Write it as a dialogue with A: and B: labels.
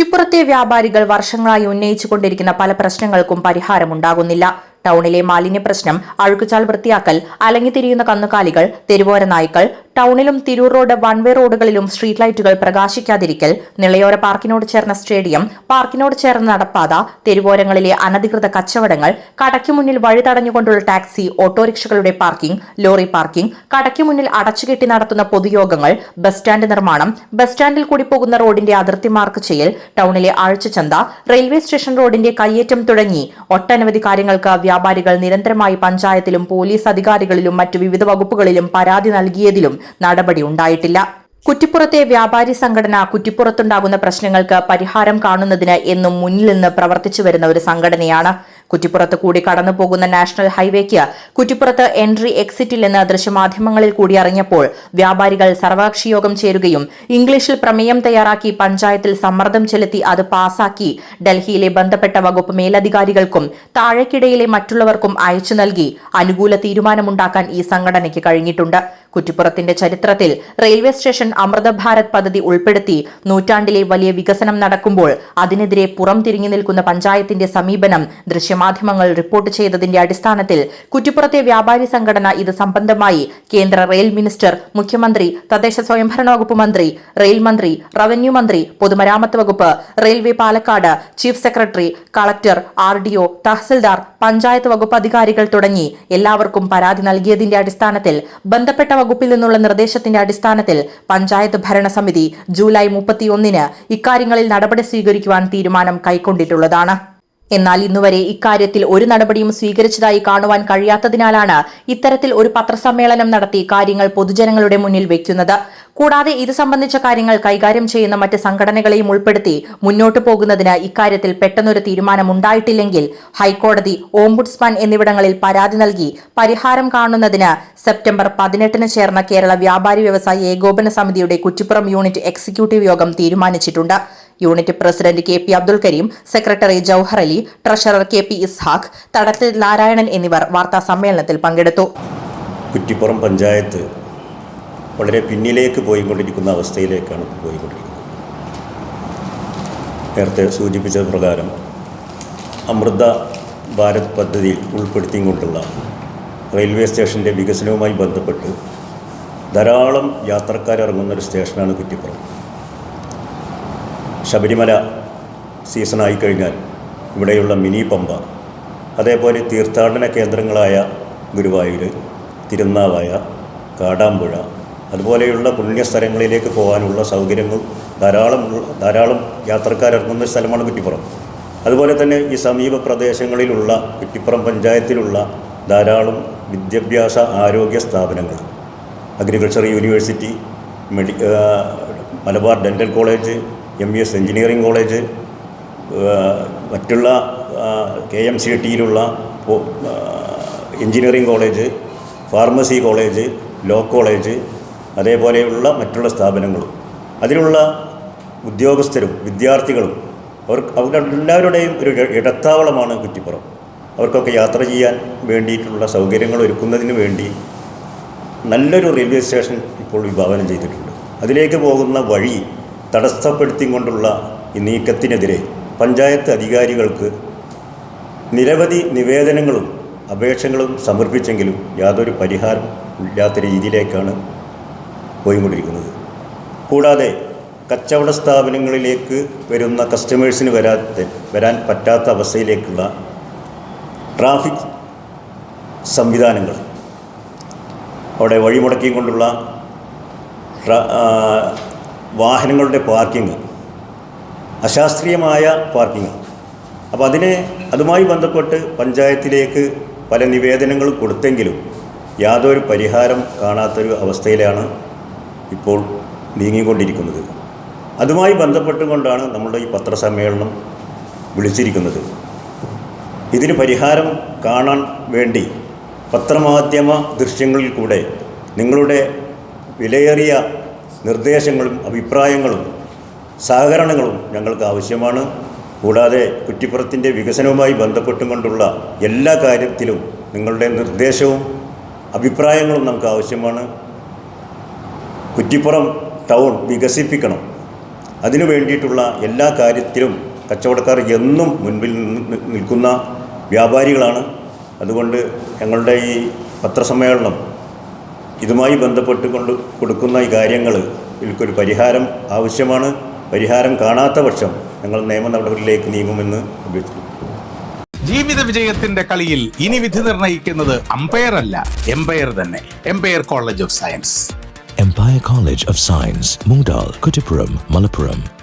A: കുറ്റിപ്പുറത്തെ വ്യാപാരികൾ വർഷങ്ങളായി ഉന്നയിച്ചുകൊണ്ടിരിക്കുന്ന പല പ്രശ്നങ്ങൾക്കും പരിഹാരമുണ്ടാകുന്നില്ല. ടൗണിലെ മാലിന്യ പ്രശ്നം അഴുക്കുചാൽ വൃത്തിയാക്കൽ അലങ്ങിത്തിരിയുന്ന കന്നുകാലികൾ തെരുവോര നായ്ക്കൾ ടൗണിലും തിരൂർ റോഡ് വൺവേ റോഡുകളിലും സ്ട്രീറ്റ് ലൈറ്റുകൾ പ്രകാശിക്കാതിരിക്കൽ നിളയോര പാർക്കിനോട് ചേർന്ന സ്റ്റേഡിയം പാർക്കിനോട് ചേർന്ന നടപ്പാത തെരുവോരങ്ങളിലെ അനധികൃത കച്ചവടങ്ങൾ കടയ്ക്കു മുന്നിൽ വഴി തടഞ്ഞുകൊണ്ടുള്ള ടാക്സി ഓട്ടോറിക്ഷകളുടെ പാർക്കിംഗ് ലോറി പാർക്കിംഗ് കടയ്ക്കു മുന്നിൽ അടച്ചുകെട്ടി നടത്തുന്ന പൊതുയോഗങ്ങൾ ബസ് സ്റ്റാൻഡ് നിർമ്മാണം ബസ് സ്റ്റാൻഡിൽ കൂടി പോകുന്ന റോഡിന്റെ അതിർത്തി മാർക്ക് ചെയ്യൽ ടൌണിലെ ആഴ്ചചന്ത റെയിൽവേ സ്റ്റേഷൻ റോഡിന്റെ കയ്യേറ്റം തുടങ്ങി. ഒട്ടനവധി കാര്യങ്ങൾക്ക് വ്യാപാരികൾ നിരന്തരമായി പഞ്ചായത്തിലും പോലീസ് അധികാരികളിലും മറ്റു വിവിധ വകുപ്പുകളിലും പരാതി നൽകിയതിലും നടപടി ഉണ്ടായിട്ടില്ല. കുറ്റിപ്പുറത്തെ വ്യാപാരി സംഘടന കുറ്റിപ്പുറത്തുണ്ടാകുന്ന പ്രശ്നങ്ങൾക്ക് പരിഹാരം കാണുന്നതിന് എന്നും മുന്നിൽ നിന്ന് പ്രവർത്തിച്ചു വരുന്ന ഒരു സംഘടനയാണ്. കുറ്റിപ്പുറത്ത് കൂടി കടന്നു പോകുന്ന നാഷണൽ ഹൈവേക്ക് കുറ്റിപ്പുറത്ത് എൻട്രി എക്സിറ്റിൽ എന്ന് ദൃശ്യമാധ്യമങ്ങളിൽ കൂടി അറിഞ്ഞപ്പോൾ വ്യാപാരികൾ സർവകക്ഷി യോഗം ചേരുകയും ഇംഗ്ലീഷിൽ പ്രമേയം തയ്യാറാക്കി പഞ്ചായത്തിൽ സമ്മർദ്ദം ചെലുത്തി അത് പാസാക്കി ഡൽഹിയിലെ ബന്ധപ്പെട്ട വകുപ്പ് മേലധികാരികൾക്കും താഴേക്കിടയിലെ മറ്റുള്ളവർക്കും അയച്ചു നൽകി അനുകൂല തീരുമാനമുണ്ടാക്കാൻ ഈ സംഘടനയ്ക്ക് കഴിഞ്ഞിട്ടുണ്ട്. കുറ്റിപ്പുറത്തിന്റെ ചരിത്രത്തിൽ റെയിൽവേ സ്റ്റേഷൻ അമൃത ഭാരത് പദ്ധതി ഉൾപ്പെടുത്തി നൂറ്റാണ്ടിലെ വലിയ വികസനം നടക്കുമ്പോൾ അതിനെതിരെ പുറം തിരിഞ്ഞു നിൽക്കുന്ന പഞ്ചായത്തിന്റെ സമീപനം ദൃശ്യമാധ്യമങ്ങൾ റിപ്പോർട്ട് ചെയ്തതിന്റെ അടിസ്ഥാനത്തിൽ കുറ്റിപ്പുറത്തെ വ്യാപാരി സംഘടന ഇത് സംബന്ധമായി കേന്ദ്ര റെയിൽ മിനിസ്റ്റർ മുഖ്യമന്ത്രി തദ്ദേശ സ്വയംഭരണ വകുപ്പ് മന്ത്രി റെയിൽ മന്ത്രി റവന്യൂ മന്ത്രി പൊതുമരാമത്ത് വകുപ്പ് railway Palakkad chief secretary collector R D O tahsildar panchayat വകുപ്പ് അധികാരികൾ തുടങ്ങി എല്ലാവർക്കും പരാതി നൽകിയതിന്റെ അടിസ്ഥാനത്തിൽ ബന്ധപ്പെട്ട വകുപ്പിൽ നിന്നുള്ള നിർദ്ദേശത്തിന്റെ അടിസ്ഥാനത്തിൽ പഞ്ചായത്ത് ഭരണസമിതി ജൂലൈ മുപ്പത്തിയൊന്നിന് ഇക്കാര്യങ്ങളിൽ നടപടി സ്വീകരിക്കുവാൻ തീരുമാനം കൈക്കൊണ്ടിട്ടുള്ളതാണ്. എന്നാൽ ഇന്നുവരെ ഇക്കാര്യത്തിൽ ഒരു നടപടിയും സ്വീകരിച്ചതായി കാണുവാൻ കഴിയാത്തതിനാലാണ് ഇത്തരത്തിൽ ഒരു പത്രസമ്മേളനം നടത്തി കാര്യങ്ങൾ പൊതുജനങ്ങളുടെ മുന്നിൽ വെക്കുന്നത്. കൂടാതെ ഇത് സംബന്ധിച്ച കാര്യങ്ങൾ കൈകാര്യം ചെയ്യുന്ന മറ്റ് സംഘടനകളെയും ഉൾപ്പെടുത്തി മുന്നോട്ടു പോകുന്നതിന് ഇക്കാര്യത്തിൽ പെട്ടെന്നൊരു തീരുമാനമുണ്ടായിട്ടില്ലെങ്കിൽ ഹൈക്കോടതി ഓംബുഡ്സ്മാൻ എന്നിവിടങ്ങളിൽ പരാതി നൽകി പരിഹാരം കാണുന്നതിന് സെപ്റ്റംബർ പതിനെട്ടിന് ചേർന്ന കേരള വ്യാപാരി വ്യവസായി ഏകോപന സമിതിയുടെ കുറ്റിപ്പുറം യൂണിറ്റ് എക്സിക്യൂട്ടീവ് യോഗം തീരുമാനിച്ചിട്ടുണ്ട്. Unit president K P Abdul Karim secretary Jauhar Ali treasurer K P Ishaq Thadathil Narayanan എന്നിവർ വാർത്താ സമ്മേളനത്തിൽ പങ്കെടുത്തു.
B: കുറ്റിപ്പുറം പഞ്ചായത്ത് വളരെ പിന്നിലേക്ക് പോയിക്കൊണ്ടിരിക്കുന്ന അവസ്ഥയിലേക്കാണ് പോയിക്കൊണ്ടിരിക്കുന്നത്. നേരത്തെ സൂചിപ്പിച്ച പ്രകാരം അമൃത ഭാരത് പദ്ധതിയിൽ ഉൾപ്പെടുത്തിക്കൊണ്ടുള്ള റെയിൽവേ സ്റ്റേഷന്റെ വികസനവുമായി ബന്ധപ്പെട്ട് ധാരാളം യാത്രക്കാരിറങ്ങുന്ന ഒരു സ്റ്റേഷനാണ് കുറ്റിപ്പുറം. ശബരിമല സീസണായി കഴിഞ്ഞാൽ ഇവിടെയുള്ള മിനി പമ്പ അതേപോലെ തീർത്ഥാടന കേന്ദ്രങ്ങളായ ഗുരുവായൂർ തിരുനാവായ കാടാമ്പുഴ അതുപോലെയുള്ള പുണ്യസ്ഥലങ്ങളിലേക്ക് പോകാനുള്ള സൗകര്യങ്ങൾ ധാരാളം ധാരാളം യാത്രക്കാരിറങ്ങുന്ന സ്ഥലമാണ് കുറ്റിപ്പുറം. അതുപോലെ തന്നെ ഈ സമീപ പ്രദേശങ്ങളിലുള്ള കുറ്റിപ്പുറം പഞ്ചായത്തിലുള്ള ധാരാളം വിദ്യാഭ്യാസ ആരോഗ്യ സ്ഥാപനങ്ങൾ. Agriculture university മെഡി Malabar dental college M B S engineering college മറ്റുള്ള K M C ടിയിലുള്ള engineering college pharmacy college law college അതേപോലെയുള്ള മറ്റുള്ള സ്ഥാപനങ്ങളും അതിലുള്ള ഉദ്യോഗസ്ഥരും വിദ്യാർത്ഥികളും അവർ അവരുടെ എല്ലാവരുടെയും ഒരു ഇട- ഇടത്താവളമാണ് കുറ്റിപ്പുറം. അവർക്കൊക്കെ യാത്ര ചെയ്യാൻ വേണ്ടിയിട്ടുള്ള സൗകര്യങ്ങൾ ഒരുക്കുന്നതിന് വേണ്ടി നല്ലൊരു റെയിൽവേ സ്റ്റേഷൻ ഇപ്പോൾ വിഭാവനം ചെയ്തിട്ടുണ്ട്. അതിലേക്ക് പോകുന്ന വഴി തടസ്സപ്പെടുത്തിക്കൊണ്ടുള്ള ഈ നീക്കത്തിനെതിരെ പഞ്ചായത്ത് അധികാരികൾക്ക് നിരവധി നിവേദനങ്ങളും അപേക്ഷകളും സമർപ്പിച്ചെങ്കിലും യാതൊരു പരിഹാരം ഇല്ലാത്ത രീതിയിലേക്കാണ് പോയിക്കൊണ്ടിരിക്കുന്നത്. കൂടാതെ കച്ചവട സ്ഥാപനങ്ങളിലേക്ക് വരുന്ന കസ്റ്റമേഴ്സിന് വരാത്ത വരാൻ പറ്റാത്ത അവസ്ഥയിലേക്കുള്ള ട്രാഫിക് സംവിധാനങ്ങൾ. അവിടെ വഴിമുടക്കിയും കൊണ്ടുള്ള വാഹനങ്ങളുടെ പാർക്കിംഗ് അശാസ്ത്രീയമായ പാർക്കിംഗ്. അപ്പോൾ അതിനെ അതുമായി ബന്ധപ്പെട്ട് പഞ്ചായത്തിലേക്ക് പല നിവേദനങ്ങളും കൊടുത്തെങ്കിലും യാതൊരു പരിഹാരം കാണാത്തൊരു അവസ്ഥയിലാണ് ഇപ്പോൾ നീങ്ങിക്കൊണ്ടിരിക്കുന്നത്. അതുമായി ബന്ധപ്പെട്ടുകൊണ്ടാണ് നമ്മുടെ ഈ പത്രസമ്മേളനം വിളിച്ചിരിക്കുന്നത്. ഇതിന് പരിഹാരം കാണാൻ വേണ്ടി പത്രമാധ്യമ ദൃശ്യങ്ങളിൽ കൂടെ നിങ്ങളുടെ വിലയേറിയ നിർദ്ദേശങ്ങളും അഭിപ്രായങ്ങളും സഹകരണങ്ങളും ഞങ്ങൾക്ക് ആവശ്യമാണ്. കൂടാതെ കുറ്റിപ്പുറത്തിന്റെ വികസനവുമായി ബന്ധപ്പെട്ടുകൊണ്ടുള്ള എല്ലാ കാര്യത്തിലും നിങ്ങളുടെ നിർദ്ദേശവും അഭിപ്രായങ്ങളും നമുക്ക് ആവശ്യമാണ്. കുറ്റിപ്പുറം ടൗൺ വികസിപ്പിക്കണം. അതിനു വേണ്ടിയിട്ടുള്ള എല്ലാ കാര്യത്തിലും കച്ചവടക്കാർ എന്നും മുൻപിൽ നിൽക്കുന്ന വ്യാപാരികളാണ്. അതുകൊണ്ട് ഞങ്ങളുടെ ഈ പത്രസമ്മേളനം ഇതുമായി ബന്ധപ്പെട്ട് കൊണ്ട് കൊടുക്കുന്ന ഈ കാര്യങ്ങൾ ഇതിൽക്കൊരു പരിഹാരം ആവശ്യമാണ്. പരിഹാരം കാണാത്ത പക്ഷം ഞങ്ങൾ നിയമ നടപടിയിലേക്ക് നീങ്ങുമെന്ന് അഭ്യർത്ഥിക്കുന്നു.
C: ജീവിത വിജയത്തിന്റെ കളിയിൽ ഇനി വിധി നിർണയിക്കുന്നത് അമ്പയർ അല്ല എംപയർ തന്നെ. Empire college of science.
D: Empire College of Science, Mungdal, Kuttipuram, Malappuram.